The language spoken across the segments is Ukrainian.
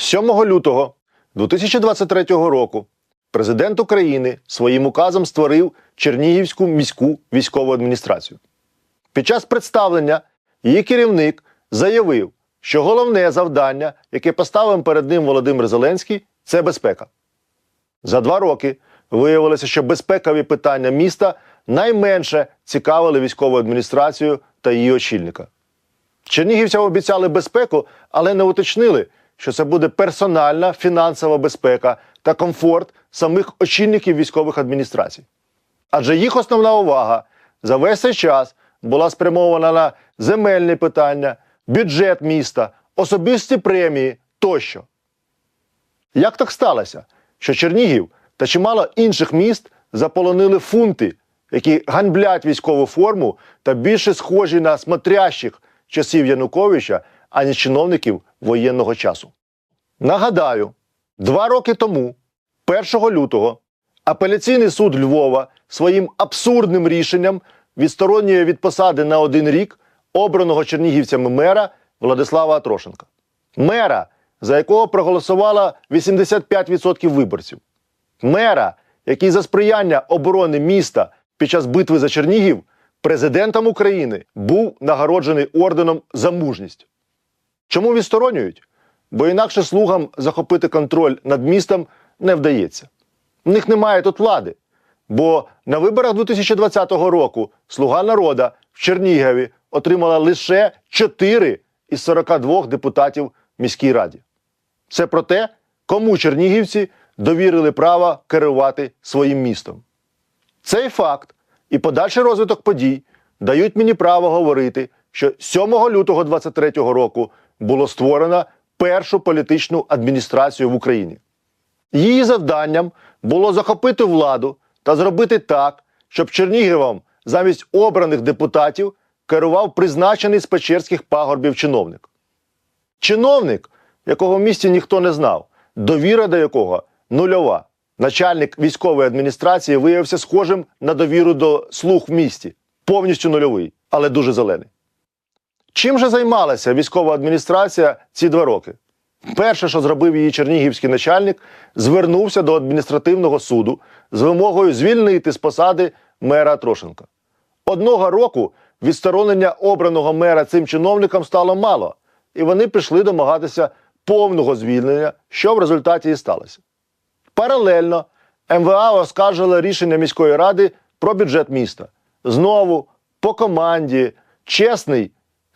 7 лютого 2023 року президент України своїм указом створив Чернігівську міську військову адміністрацію. Під час представлення її керівник заявив, що головне завдання, яке поставив перед ним Володимир Зеленський, це безпека. За два роки виявилося, що безпекові питання міста найменше цікавили військову адміністрацію та її очільника. Чернігівцям обіцяли безпеку, але не уточнили, що це буде персональна фінансова безпека та комфорт самих очільників військових адміністрацій. Адже їх основна увага за весь цей час була спрямована на земельні питання, бюджет міста, особисті премії тощо. Як так сталося, що Чернігів та чимало інших міст заполонили фунти, які ганьблять військову форму та більше схожі на смотрящих часів Януковича, аніж чиновників воєнного часу? Нагадаю, два роки тому, 1 лютого, апеляційний суд Львова своїм абсурдним рішенням відсторонює від посади на один рік обраного чернігівцями мера Владислава Атрошенка. Мера, за якого проголосувало 85% виборців. Мера, який за сприяння оборони міста під час битви за Чернігів президентом України був нагороджений орденом за мужність. Чому відсторонюють? Бо інакше слугам захопити контроль над містом не вдається. В них немає тут влади. Бо на виборах 2020 року Слуга народа в Чернігові отримала лише 4 із 42 депутатів міській раді. Це про те, кому чернігівці довірили право керувати своїм містом. Цей факт і подальший розвиток подій дають мені право говорити, що 7 лютого 2023 року було створено першу політичну адміністрацію в Україні. Її завданням було захопити владу та зробити так, щоб Чернігівом замість обраних депутатів керував призначений з Печерських пагорбів чиновник. Чиновник, якого в місті ніхто не знав, довіра до якого нульова. Начальник військової адміністрації виявився схожим на довіру до слуг в місті, повністю нульовий, але дуже зелений. Чим же займалася військова адміністрація ці два роки? Перше, що зробив її чернігівський начальник, звернувся до адміністративного суду з вимогою звільнити з посади мера Трошенка. Одного року відсторонення обраного мера цим чиновникам стало мало, і вони пішли домагатися повного звільнення, що в результаті і сталося. Паралельно МВА оскаржила рішення міської ради про бюджет міста. Знову по команді чесний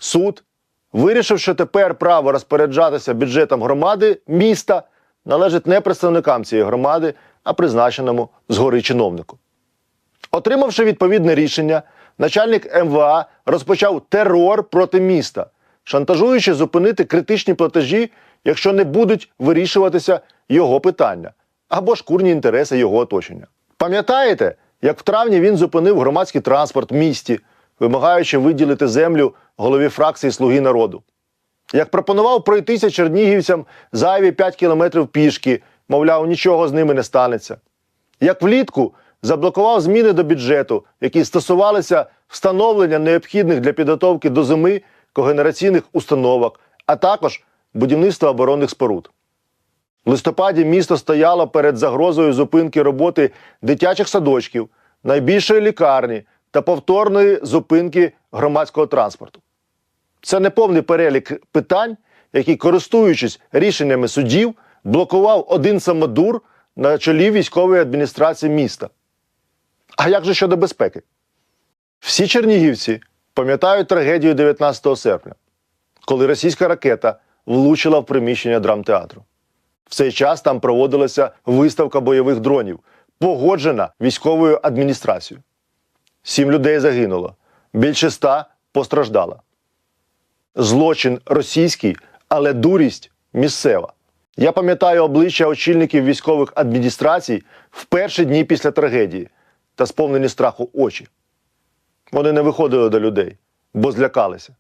суд вирішив, що тепер право розпоряджатися бюджетом громади міста належить не представникам цієї громади, а призначеному згори чиновнику. Отримавши відповідне рішення, начальник МВА розпочав терор проти міста, шантажуючи зупинити критичні платежі, якщо не будуть вирішуватися його питання або шкурні інтереси його оточення. Пам'ятаєте, як в травні він зупинив громадський транспорт в місті, вимагаючи виділити землю голові фракції Слуги народу? Як пропонував пройтися чернігівцям зайві 5 кілометрів пішки, мовляв, нічого з ними не станеться. Як влітку заблокував зміни до бюджету, які стосувалися встановлення необхідних для підготовки до зими когенераційних установок, а також будівництва оборонних споруд. В листопаді місто стояло перед загрозою зупинки роботи дитячих садочків, найбільшої лікарні та повторної зупинки громадського транспорту. Це не повний перелік питань, які, користуючись рішеннями судів, блокував один самодур на чолі військової адміністрації міста. А як же щодо безпеки? Всі чернігівці пам'ятають трагедію 19 серпня, коли російська ракета влучила в приміщення драмтеатру. В цей час там проводилася виставка бойових дронів, погоджена військовою адміністрацією. Сім людей загинуло, більше ста постраждало. Злочин російський, але дурість місцева. Я пам'ятаю обличчя очільників військових адміністрацій в перші дні після трагедії та сповнені страху очі. Вони не виходили до людей, бо злякалися.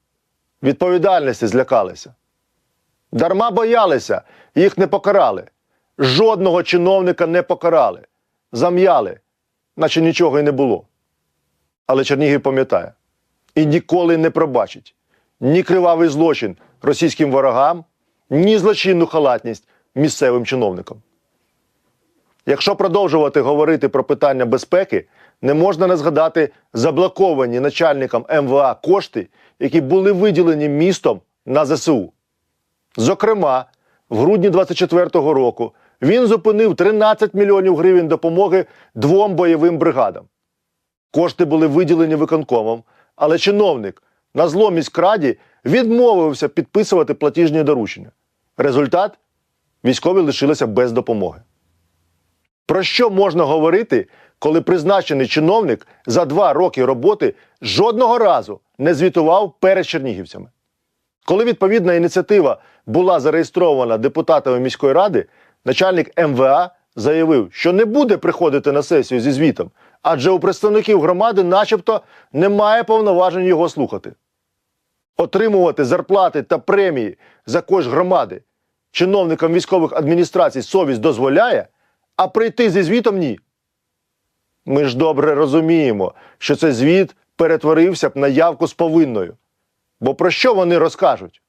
Відповідальності злякалися. Дарма боялися, їх не покарали. Жодного чиновника не покарали. Зам'яли, наче нічого й не було. Але Чернігів пам'ятає і ніколи не пробачить ні кривавий злочин російським ворогам, ні злочинну халатність місцевим чиновникам. Якщо продовжувати говорити про питання безпеки, не можна не згадати заблоковані начальником МВА кошти, які були виділені містом на ЗСУ. Зокрема, в грудні 24-го року він зупинив 13 мільйонів гривень допомоги двом бойовим бригадам. Кошти були виділені виконкомом, але чиновник на зло міськраді відмовився підписувати платіжні доручення. Результат військові лишилися без допомоги. Про що можна говорити, коли призначений чиновник за два роки роботи жодного разу не звітував перед чернігівцями? Коли відповідна ініціатива була зареєстрована депутатами міської ради, начальник МВА заявив, що не буде приходити на сесію зі звітом, адже у представників громади, начебто, немає повноважень його слухати. Отримувати зарплати та премії за кошт громади чиновникам військових адміністрацій совість дозволяє, а прийти зі звітом ні. Ми ж добре розуміємо, що цей звіт перетворився б на явку з повинною. Бо про що вони розкажуть?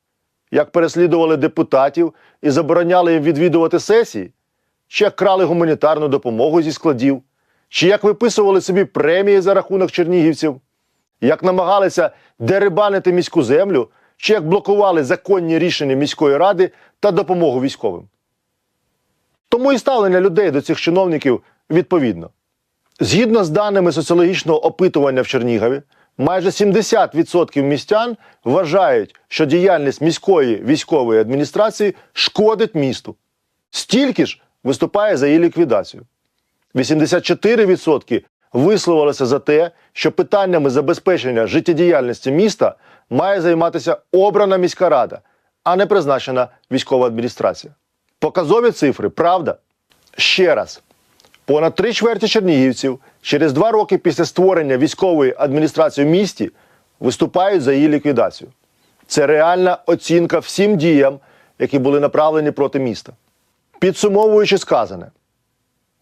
Як переслідували депутатів і забороняли їм відвідувати сесії? Чи як крали гуманітарну допомогу зі складів? Чи як виписували собі премії за рахунок чернігівців? Як намагалися дерибанити міську землю, чи як блокували законні рішення міської ради та допомогу військовим? Тому і ставлення людей до цих чиновників відповідно. Згідно з даними соціологічного опитування в Чернігові, майже 70% містян вважають, що діяльність міської військової адміністрації шкодить місту. Стільки ж виступає за її ліквідацію. 84% висловилися за те, що питаннями забезпечення життєдіяльності міста має займатися обрана міська рада, а не призначена військова адміністрація. Показові цифри, правда? Ще раз. Понад три чверті чернігівців через два роки після створення військової адміністрації в місті виступають за її ліквідацію. Це реальна оцінка всім діям, які були направлені проти міста. Підсумовуючи сказане,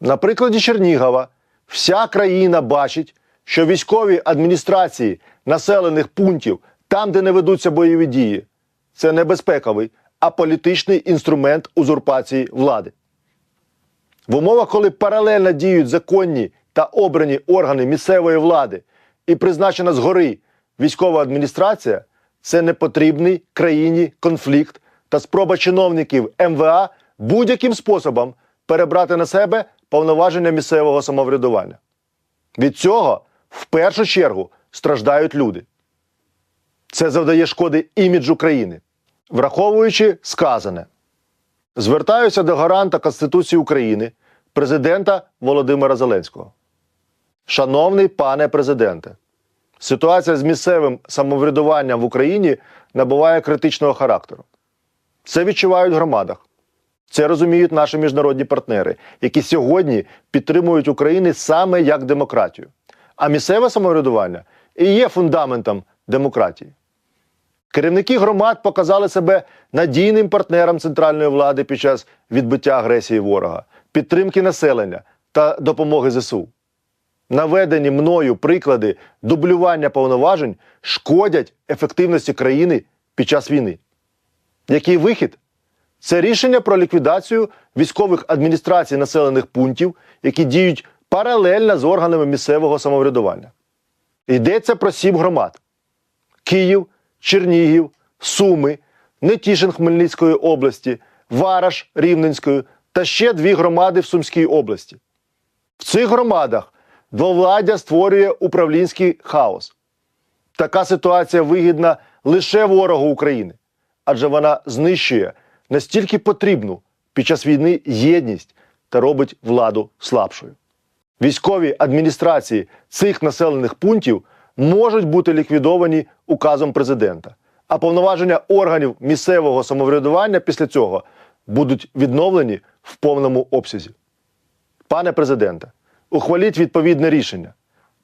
на прикладі Чернігова вся країна бачить, що військові адміністрації населених пунктів, там, де не ведуться бойові дії, це не безпековий, а політичний інструмент узурпації влади. В умовах, коли паралельно діють законні та обрані органи місцевої влади і призначена згори військова адміністрація, це непотрібний країні конфлікт та спроба чиновників МВА будь-яким способом перебрати на себе повноваження місцевого самоврядування. Від цього в першу чергу страждають люди. Це завдає шкоди іміджу країни. Враховуючи сказане, звертаюся до гаранта Конституції України, президента Володимира Зеленського. Шановний пане президенте, ситуація з місцевим самоврядуванням в Україні набуває критичного характеру. Це відчувають в громадах. Це розуміють наші міжнародні партнери, які сьогодні підтримують Україну саме як демократію. А місцеве самоврядування і є фундаментом демократії. Керівники громад показали себе надійним партнером центральної влади під час відбиття агресії ворога, підтримки населення та допомоги ЗСУ. Наведені мною приклади дублювання повноважень шкодять ефективності країни під час війни. Який вихід? Це рішення про ліквідацію військових адміністрацій населених пунктів, які діють паралельно з органами місцевого самоврядування. Йдеться про сім громад: Київ, Чернігів, Суми, Нетішин Хмельницької області, Вараш Рівненської та ще дві громади в Сумській області. В цих громадах двовладдя створює управлінський хаос. Така ситуація вигідна лише ворогу України, адже вона знищує настільки потрібну під час війни єдність та робить владу слабшою. Військові адміністрації цих населених пунктів можуть бути ліквідовані указом президента, а повноваження органів місцевого самоврядування після цього будуть відновлені в повному обсязі. Пане президенте, ухваліть відповідне рішення.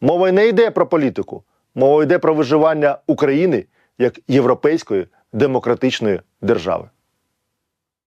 Мова не йде про політику, мова йде про виживання України як європейської демократичної держави.